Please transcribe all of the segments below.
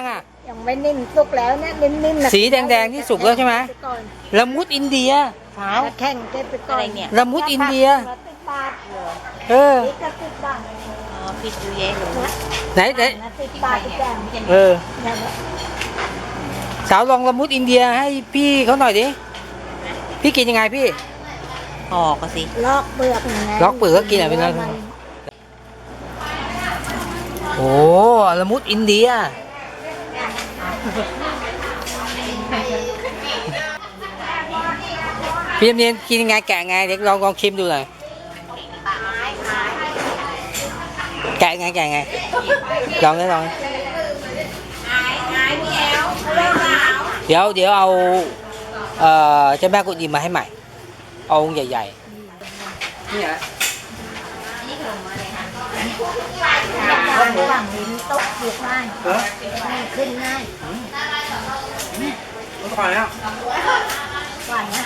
อะยังไม่นิ่มสุกแล้วเนี่ยนิ่มๆนะสีแดงๆที่สุกแล้วใช่ไหมเก็บปก่อนละมุดอินเดียสาวแข่งเก็บไปก่อนอะไรเนี่ยละมุดอินเดียสิบบาทเหรอเออนี่ก็สิบบาทอ๋อปิดอยู่เย็นนะไหนไหนนะสิบบาทอีกอย่างเออนั่นแหละสาวลองละมุดอินเดียให้พี่เขาหน่อยดิพี่กินยังไงพี่ออกก็สิลอกเปลือกยังไงลอกเปลือกก็กินอะเป็นไรมัโอ้ละมุดอินเดีย พี่เนียนกินยังไงแกะไงเด็กลองลองชิมดูหน่อยแกะไงแกะไงลองได้ลองเดี๋ยวเดี๋ยวเอาเอ่อเจ้าแม่กุฎอิมมาให้ใหม่ เอาองค์ใหญ่ๆนี่ฮะ วางวางลิ้นตกเสียบง่ายออมันขึ้นง่ายมันก่อนแล้วหวานนะ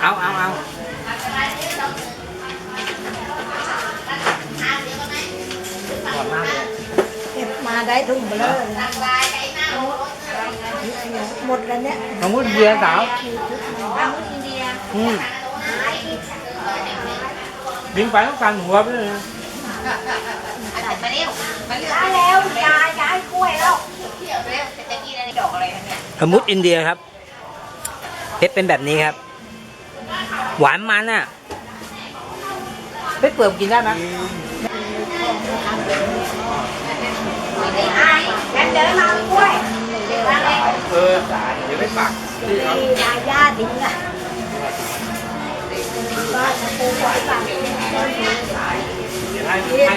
เอาเอาเอาหอมาเก็บมาได้ถุงเบลอเลยนะหมดแล้วเนี่ยมม่วงเบียร์สาว อามุอินเดียอืมบินไปต้องการหัวไปเลยมาเร็วมาเร็วได้แล้วยายยายกล้วยแล้วเดี๋ยวเร็วจะจะกินอะไรดอกอะไรคะเนี่ยมะมุดอินเดียครับเพชรเป็นแบบนี้ครับ หวานมันอะเพชรเปลือกกินได้ไหมงั้นเดินมากล้วยเออเดี๋ยวไปปักดียาย่าดิ้งอะ บ้านปูไว้บ้านนี่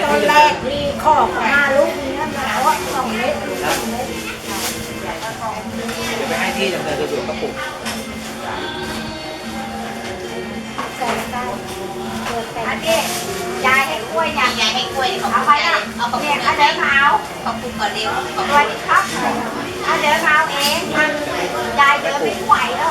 ตอนแรกมีข้อของห้าลูกนี้นะแล้วอะสองเม็ดสองเม็ดเดี๋ยวไปให้ที่ดำเนินสะดวกกระปุกใส่ได้เปิดแต่อันนี้ยายให้กล้วยยายยายให้กล้วยเอาไปนะเอาของเนี่ยเขาเดินมาเอาขอบคุณก่อนเร็วขอบคุณครับเอาเดินมาเอาเองยายเดินไม่ไหวแล้ว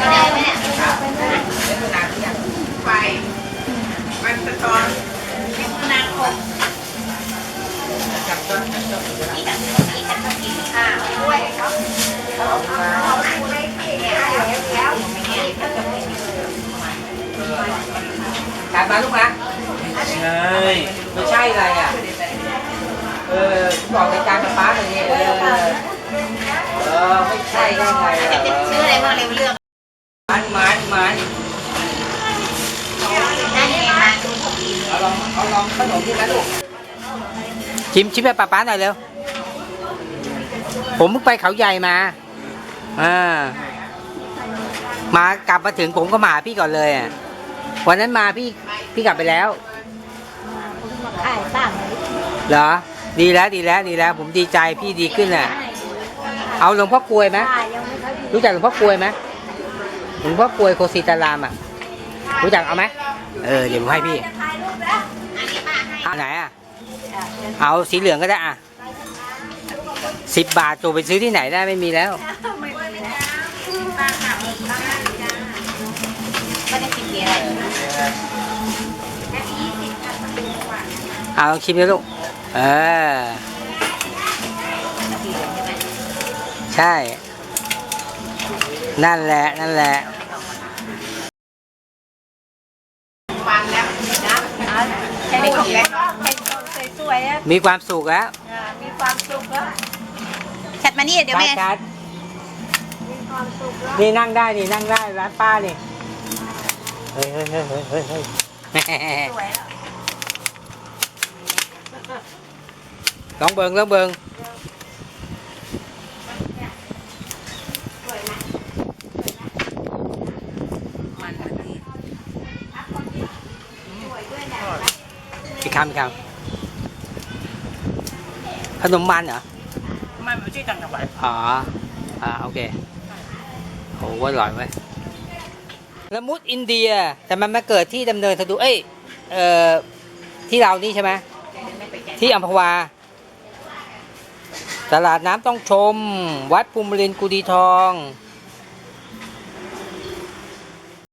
ต้องกินข้าวกล้วยเขาเขาเอาคูได้ที่ได้แล้วแล้วไม่งั้นเขาจะไม่มีกลับมาลูกนะใช่ ไม่ใช่อะไรอะ เออบอกในการกับป้าเลยเออ เออ ไม่ใช่ได้ไงจะเป็นชื่ออะไรบ้างเร็วเรื่อง ลองเอาลองขนมที่นะลูกชิมชิมแบบป้าป้าหน่อยเร็ว ผมเพิ่งไปเขาใหญ่มาอ่ามากลับมาถึงผมก็มาหาพี่ก่อนเลยอะวันนั้นมาพี่พี่กลับไปแล้วมาขายบ้างเหรอ ดีแล้วดีแล้วดีแล้ว ผมดีใจพี่ดีขึ้นอะ เอาหลวงพ่อกลวยไหมขายยังไม่ค่อยดีรู้จักหลวงพ่อกลวยไหมหลวงพ่อกลวยโคสิตารามอะ รู้จักเอาไหมเออเดี๋ยวผมให้พี่ เอาไหนอะ เอาสีเหลืองก็ได้อะสิบบาทตัวไปซื้อที่ไหนได้ไม่มีแล้วป้าหาอีกบ้างจ้าก็จะกินเยอะไรแค่ยี่สิบค่ะเอาลองชิมเลยลูก เออ ใช่ นั่นแหละ นั่นแหละ ฟังแล้ วนะใช้ได้ของแล้วเป็นคนสวยวยอะมีความสุขแล้วอ่ามีความสุขแล้วชัดมานี่เดี๋ยวแม่ชัดมีความสุขแล้วๆนี่นั่งได้นี่นั่งได้ร้านป้านี่เฮ้ยเฮ้ยเฮ้ยเฮ้ยเฮ้ยเฮ้ยสวยแล้วลองเบิงลองเบิงอีกคำอีกคำ ขนมมันเหรอ ไม่ไม่ใช่ต่างจังหวัดอ๋อ อ่า โอเคโหว่าอร่อยเว้ยละมุดอินเดีย แต่มันมาเกิดที่ดำเนินสะดวกเอ้ย เอ่อ ที่เรานี่ใช่ไหม ที่อัมพวา ตลาดน้ำต้องชม วัดภูมิรินทร์กุดีทองเ